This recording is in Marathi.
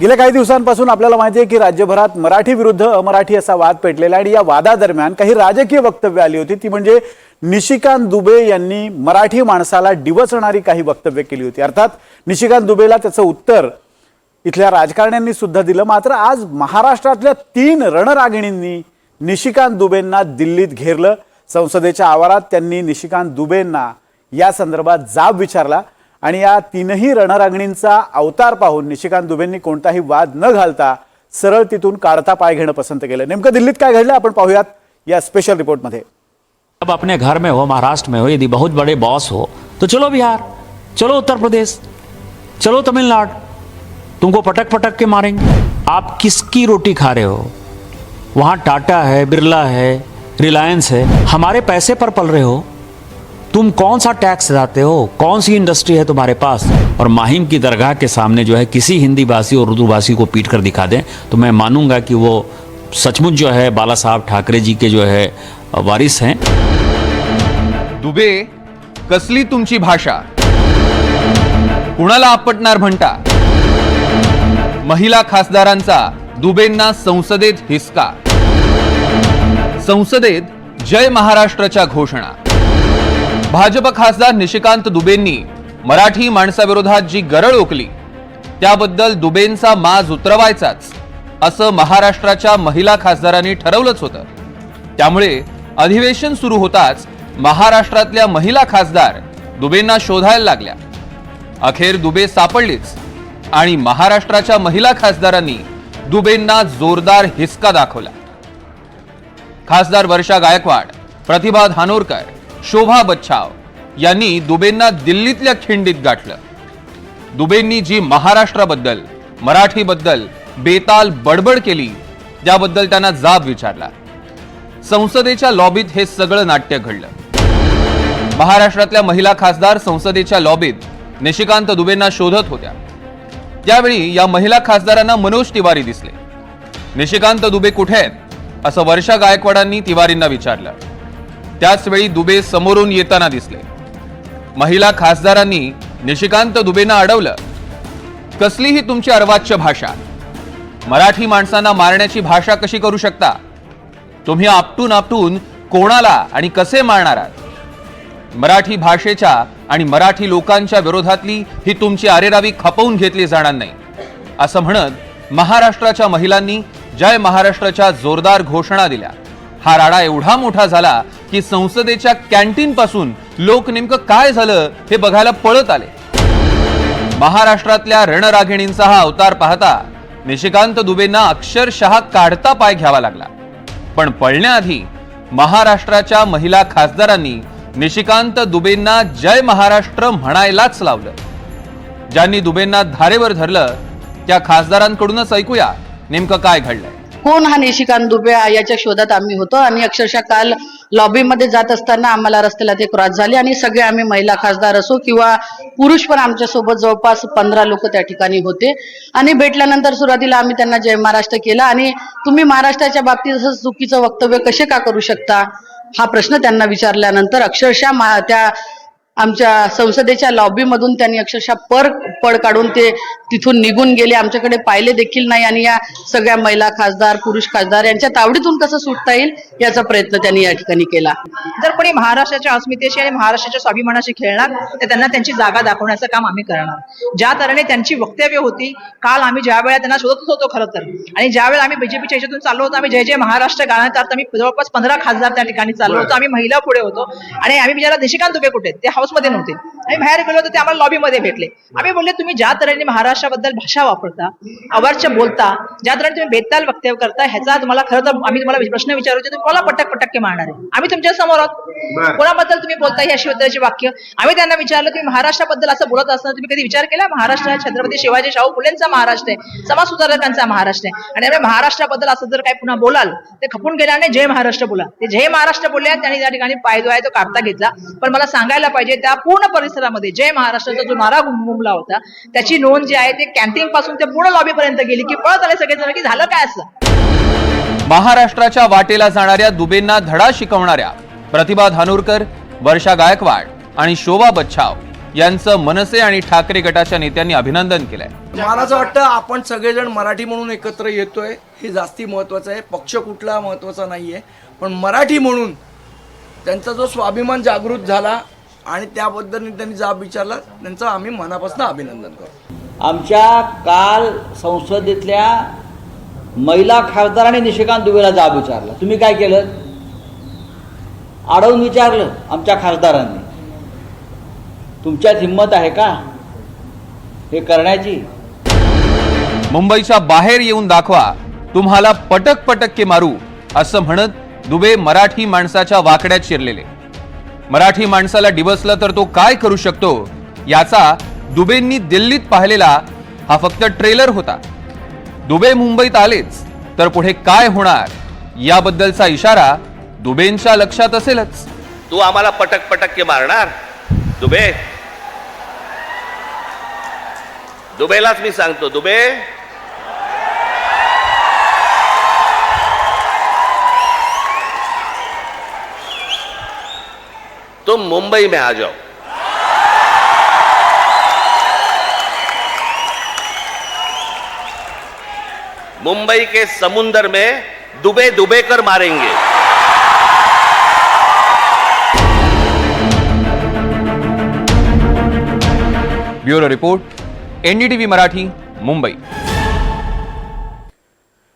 गेल्या काही दिवसांपासून आपल्याला माहिती आहे की राज्यभरात मराठी विरुद्ध अमराठी असा वाद पेटलेला आणि या वादादरम्यान काही राजकीय वक्तव्य आली होती. ती म्हणजे निशिकांत दुबे यांनी मराठी माणसाला डिवचणारी काही वक्तव्य केली होती. अर्थात निशिकांत दुबेला त्याचं उत्तर इथल्या राजकारण्यांनी सुद्धा दिलं. मात्र आज महाराष्ट्रातल्या तीन रणरागिणींनी निशिकांत दुबेंना दिल्लीत घेरलं. संसदेच्या आवारात त्यांनी निशिकांत दुबेंना या संदर्भात जाब विचारला. आणि या तीनही रणरांगणींचा अवतार पाहून निशिकांत दुबेंनी कोणताही वाद न घालता सरळ तिथून काढता पाय घेणं पसंत केलं. नेमकं दिल्लीत काय घडलं? आपण पाहूयात या स्पेशल रिपोर्टमध्ये अब अपने घर में हो महाराष्ट्र में हो यदि बहुत बड़े बॉस हो तो चलो बिहार चलो उत्तर प्रदेश चलो तमिलनाडु। तुमको पटक पटक के मारेंगे। आप किसकी रोटी खा रहे हो? वहाँ टाटा है बिरला है रिलायंस है हमारे पैसे पर पल रहे हो। तुम कौन सा टैक्स लाते हो? कौन सी इंडस्ट्री है तुम्हारे पास? और माहिम की दरगाह के सामने जो है किसी हिंदी भाषी और उर्दू भाषी को पीट कर दिखा दें तो मैं मानूंगा कि वो सचमुच जो है बाला साहब ठाकरे जी के जो है वारिस हैं। दुबे कसली तुमची भाषा? कुणाला आपटणार म्हणता? महिला खासदारांचा दुबेंना संसदेत हिसका। संसदेत जय महाराष्ट्राच्या घोषणा। भाजप खासदार निशिकांत दुबेंनी मराठी माणसाविरोधात जी गरळ ओकली त्याबद्दल दुबेंचा माज उतरवायचाच असं महाराष्ट्राच्या महिला खासदारांनी ठरवलंच होतं. त्यामुळे अधिवेशन सुरू होताच महाराष्ट्रातल्या महिला खासदार दुबेंना शोधायला लागल्या. अखेर दुबे सापडलीच आणि महाराष्ट्राच्या महिला खासदारांनी दुबेंना जोरदार हिसका दाखवला. खासदार वर्षा गायकवाड प्रतिभा धानोरकर शोभा बच्छाव यांनी दुबेंना दिल्लीतल्या खिंडीत गाठलं. दुबेंनी जी महाराष्ट्राबद्दल मराठीबद्दल बेताल बडबड केली त्याबद्दल त्यांना जाब विचारला. संसदेच्या लॉबीत हे सगळं नाट्य घडलं. महाराष्ट्रातल्या महिला खासदार संसदेच्या लॉबीत निशिकांत दुबेंना शोधत होत्या. त्यावेळी या महिला खासदारांना मनोज तिवारी दिसले. निशिकांत दुबे कुठे आहेत? असं वर्षा गायकवाडांनी तिवारींना विचारलं. त्याचवेळी दुबे समोरून येताना दिसले. महिला खासदारांनी निशिकांत दुबेंना अडवलं. कसलीही तुमची अर्वाच्य भाषा. मराठी माणसांना मारण्याची भाषा कशी करू शकता? तुम्ही आपटून आपटून कोणाला आणि कसे मारणार आहात? मराठी भाषेच्या आणि मराठी लोकांच्या विरोधातली ही तुमची आरेरावी खपवून घेतली जाणार नाही. असं म्हणत महाराष्ट्राच्या महिलांनी जय महाराष्ट्राच्या जोरदार घोषणा दिल्या. हा राडा एवढा मोठा झाला की संसदेच्या कॅन्टीन पासून लोक नेमकं काय झालं हे बघायला पळत आले. महाराष्ट्रातल्या रणरागिणींचा हा अवतार पाहता निशिकांत दुबेंना अक्षरशः काढता पाय घ्यावा लागला. पण पळण्याआधी महाराष्ट्राच्या महिला खासदारांनी निशिकांत दुबेंना जय महाराष्ट्र म्हणायलाच लावलं. ज्यांनी दुबेंना धारेवर धरलं त्या खासदारांकडूनच ऐकूया नेमकं काय घडलंय. कोण हा निशिकांत दुबे याच्या शोधात आम्ही होतो. आणि अक्षरशः काल लॉबीमध्ये जात असताना आम्हाला रस्त्याला ते क्रॉस झाले आणि सगळे आम्ही महिला खासदार असो किंवा पुरुष पण आमच्यासोबत जवळपास पंधरा लोक त्या ठिकाणी होते. आणि भेटल्यानंतर सुरुवातीला आम्ही त्यांना जय महाराष्ट्र केला. आणि तुम्ही महाराष्ट्राच्या बाबतीत असं चुकीचं वक्तव्य कसे का करू शकता? हा प्रश्न त्यांना विचारल्यानंतर अक्षरशः त्या आमच्या संसदेच्या लॉबीमधून त्यांनी अक्षरशः पर पड काढून ते तिथून निघून गेले. आमच्याकडे पाहिले देखील नाही आणि या सगळ्या महिला खासदार पुरुष खासदार यांच्या तावडीतून कसं सुटता येईल याचा प्रयत्न त्यांनी या ठिकाणी केला. जर कोणी महाराष्ट्राच्या अस्मितेशी आणि महाराष्ट्राच्या स्वाभिमानाशी खेळणार तर त्यांना त्यांची जागा दाखवण्याचं काम आम्ही करणार. ज्या तऱ्हेने त्यांची वक्तव्य होती काल आम्ही ज्या वेळेला त्यांना शोधत होतो खरं तर आणि ज्यावेळेला आम्ही बीजेपीच्या ह्याच्यातून चाललो होतो आम्ही जय जय महाराष्ट्र गाण्यात अर्थ आम्ही जवळपास पंधरा खासदार त्या ठिकाणी चाललो होतो. आम्ही महिला पुढे होतो. आणि आम्ही विचारला निशिकांत दुबे कुठे ते हाऊस हाऊसमध्ये नव्हते. आम्ही बाहेर गेलो होतो ते आम्हाला लॉबीमध्ये भेटले. आम्ही बोलले तुम्ही ज्या तऱ्हेने महाराष्ट्राबद्दल भाषा वापरता अवाच्य बोलता ज्या तऱ्हेने तुम्ही बेताल वक्तव्य करता ह्याचा तुम्हाला खरं तर आम्ही तुम्हाला प्रश्न विचारू तुम्ही कोणाला पटक पटक्के मारणार आहे? आम्ही तुमच्यासमोर आहोत. कोणाबद्दल तुम्ही बोलता ही अशी उत्तराची वाक्य? आम्ही त्यांना विचारलं तुम्ही महाराष्ट्राबद्दल असं बोलत असताना तुम्ही कधी विचार केला? महाराष्ट्र छत्रपती शिवाजी शाहू फुलेंचा महाराष्ट्र आहे समाज सुधारकांचा महाराष्ट्र आहे. आणि त्यामुळे महाराष्ट्राबद्दल असं जर काही पुन्हा बोलाल ते खपून गेल्याने जय महाराष्ट्र बोला. ते जय महाराष्ट्र बोलले त्यांनी त्या ठिकाणी पाय जो आहे तो काढता घेतला. पण मला सांगायला पाहिजे त्या पूर्ण परिसरामध्ये जय महाराष्ट्राचा जो नारा घुमला होता त्याची नोंद जी आहे ते कॅन्टीन पासून ते पूर्ण लॉबी पर्यंत गेली की पळत आले सगळेजण की झालं काय असं? महाराष्ट्राच्या वाटेला जाणाऱ्या दुबेंना धडा शिकवणाऱ्या प्रतिभा धानोरकर वर्षा गायकवाड आणि शोभा बच्छाव यांचं मनसे आणि ठाकरे गटाच्या नेत्यांनी अभिनंदन केलंय. मला असं वाटतं आपण सगळेजण मराठी म्हणून एकत्र येतोय हे जास्ती महत्वाचं आहे. पक्ष कुठला महत्त्वाचा नाहीये. पण मराठी म्हणून त्यांचा जो स्वाभिमान जागृत झाला आणि त्याबद्दल त्यांनी जाब विचारला त्यांचं आम्ही मनापासून अभिनंदन करतो. आमच्या काल संसदेतल्या महिला खासदारांनी निशिकांत दुबेला जाब विचारला. तुम्ही काय केलं? अडवून विचारलं आमच्या खासदारांनी. तुमच्यात हिंमत आहे का? हे करण्याची? मुंबईच्या बाहेर येऊन दाखवा. तुम्हाला पटक पटक्के मारू असं म्हणत दुबे मराठी माणसाच्या वाकड्यात शिरलेले. मराठी माणसाला डिवसलं तर तो काय करू शकतो? याचा दुबेंनी दिल्लीत पाहिलेला हा फक्त ट्रेलर होता. दुबे मुंबईत आलेच तर पुढे काय होणार? याबद्दलचा इशारा दुबेंच्या लक्षात असेलच. तू आम्हाला पटक पटक्के मारणार? दुबे. दुबेलाच मी सांगतो दुबे. तुम मुंबई में आ जाओ। मुंबई के समुंदर में दुबे दुबे कर मारेंगे। Bureau report, NDTV Marathi, Mumbai.